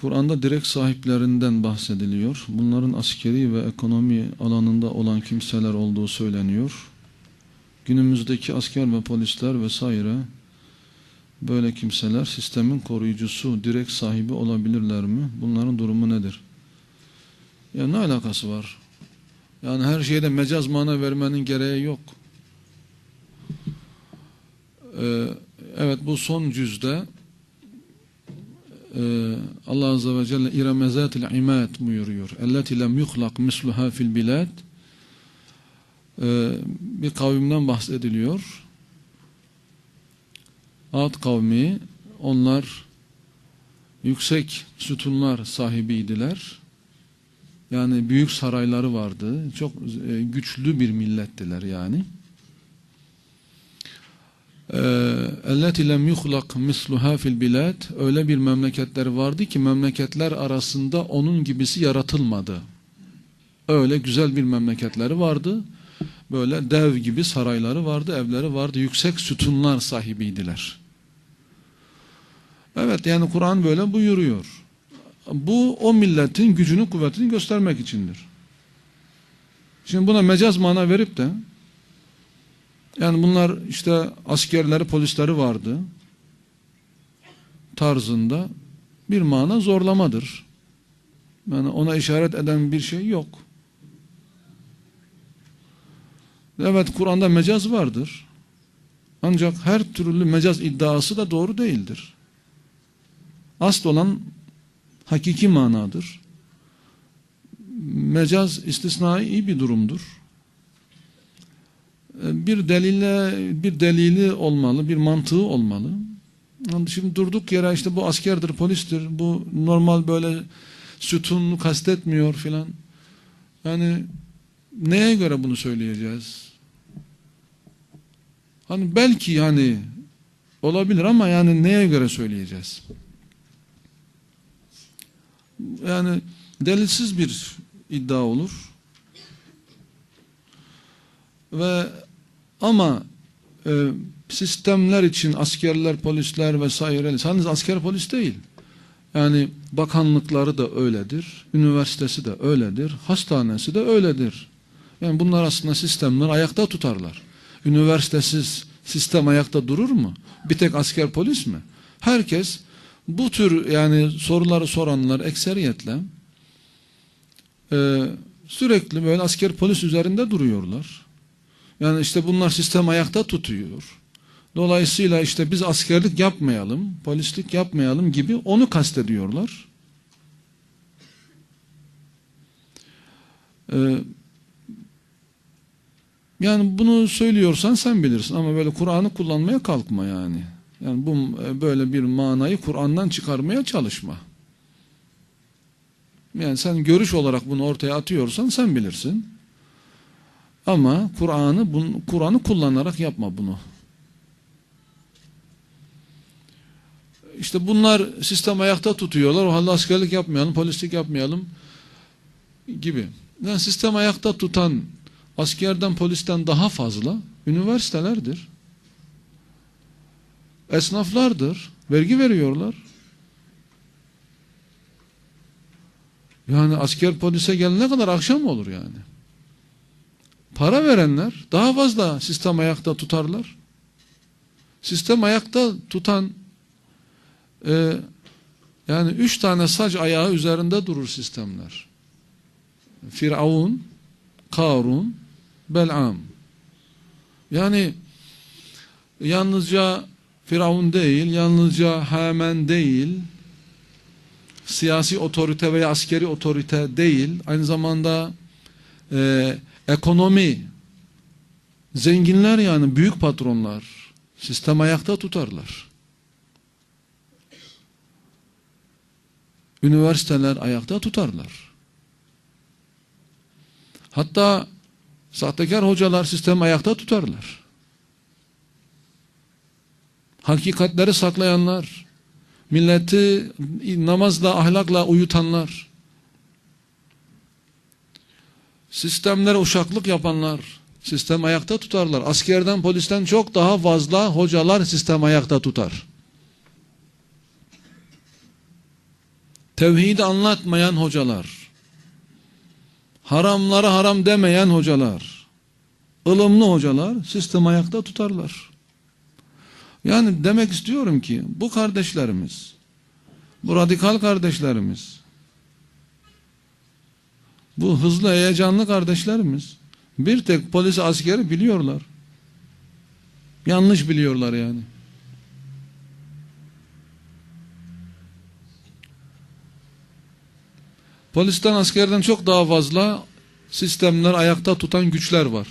Kur'an'da direkt sahiplerinden bahsediliyor. Bunların askeri ve ekonomi alanında olan kimseler olduğu söyleniyor. Günümüzdeki asker ve polisler vesaire böyle kimseler sistemin koruyucusu, direkt sahibi olabilirler mi? Bunların durumu nedir? Ya ne alakası var? Yani her şeyde mecaz mana vermenin gereği yok. Ee, evet bu son cüzde e, Allah Azze ve Celle İremezatil imad buyuruyor. Elleti lem yuhlak misluha fil bilad ee, bir kavimden bahsediliyor. Ad kavmi onlar yüksek sütunlar sahibiydiler. Yani büyük sarayları vardı. Çok e, güçlü bir millettiler yani. اَلَّتِ lem yuhlak misluha fil bilad öyle bir memleketler vardı ki memleketler arasında onun gibisi yaratılmadı. Öyle güzel bir memleketleri vardı. Böyle dev gibi sarayları vardı, evleri vardı. Yüksek sütunlar sahibiydiler. Evet yani Kur'an böyle buyuruyor. Bu o milletin gücünü, kuvvetini göstermek içindir. Şimdi buna mecaz mana verip de yani bunlar işte askerleri, polisleri vardı tarzında bir mana zorlamadır. Yani ona işaret eden bir şey yok. Evet Kur'an'da mecaz vardır. Ancak her türlü mecaz iddiası da doğru değildir. Asıl olan hakiki manadır. Mecaz istisnai bir durumdur. Bir delille bir delili olmalı, bir mantığı olmalı. Şimdi durduk yere işte bu askerdir, polistir, bu normal böyle sütunlu kastetmiyor filan. Yani neye göre bunu söyleyeceğiz? Hani belki yani olabilir ama yani neye göre söyleyeceğiz? Yani delilsiz bir iddia olur. Ve ama e, sistemler için askerler, polisler vesaire sadece asker polis değil. Yani bakanlıkları da öyledir. Üniversitesi de öyledir. Hastanesi de öyledir. Yani bunlar aslında sistemler ayakta tutarlar. Üniversitesiz sistem ayakta durur mu? Bir tek asker polis mi? Herkes bu tür yani soruları soranlar ekseriyetle e, sürekli böyle asker polis üzerinde duruyorlar. Yani işte bunlar sistem ayakta tutuyor. Dolayısıyla işte biz askerlik yapmayalım, polislik yapmayalım gibi onu kastediyorlar. Ee, yani bunu söylüyorsan sen bilirsin ama böyle Kur'an'ı kullanmaya kalkma yani. Yani bu böyle bir manayı Kur'an'dan çıkarmaya çalışma. Yani sen görüş olarak bunu ortaya atıyorsan sen bilirsin. Ama Kur'an'ı Kur'an'ı kullanarak yapma bunu. İşte bunlar sistem ayakta tutuyorlar. O halde askerlik yapmayalım, polislik yapmayalım gibi. Yani sistem ayakta tutan askerden, polisten daha fazla üniversitelerdir. Esnaflardır. Vergi veriyorlar. Yani asker polise gelene kadar akşam olur yani. Para verenler daha fazla sistem ayakta tutarlar. Sistem ayakta tutan e, yani üç tane sac ayağı üzerinde durur sistemler. Firavun, Karun, Bel'am. Yani yalnızca Firavun değil, yalnızca Hamen değil, siyasi otorite veya askeri otorite değil, aynı zamanda e, ekonomi, zenginler yani büyük patronlar, sistem ayakta tutarlar. Üniversiteler ayakta tutarlar. Hatta sahtekar hocalar sistem ayakta tutarlar. Hakikatleri saklayanlar, milleti namazla, ahlakla uyutanlar, sistemlere uşaklık yapanlar, sistem ayakta tutarlar. Askerden, polisten çok daha fazla hocalar sistem ayakta tutar. tevhidi anlatmayan hocalar, haramlara haram demeyen hocalar, ılımlı hocalar sistemi ayakta tutarlar. Yani demek istiyorum ki bu kardeşlerimiz, bu radikal kardeşlerimiz, bu hızlı heyecanlı kardeşlerimiz bir tek polis askeri biliyorlar. Yanlış biliyorlar yani. Polisten askerden çok daha fazla sistemler ayakta tutan güçler var.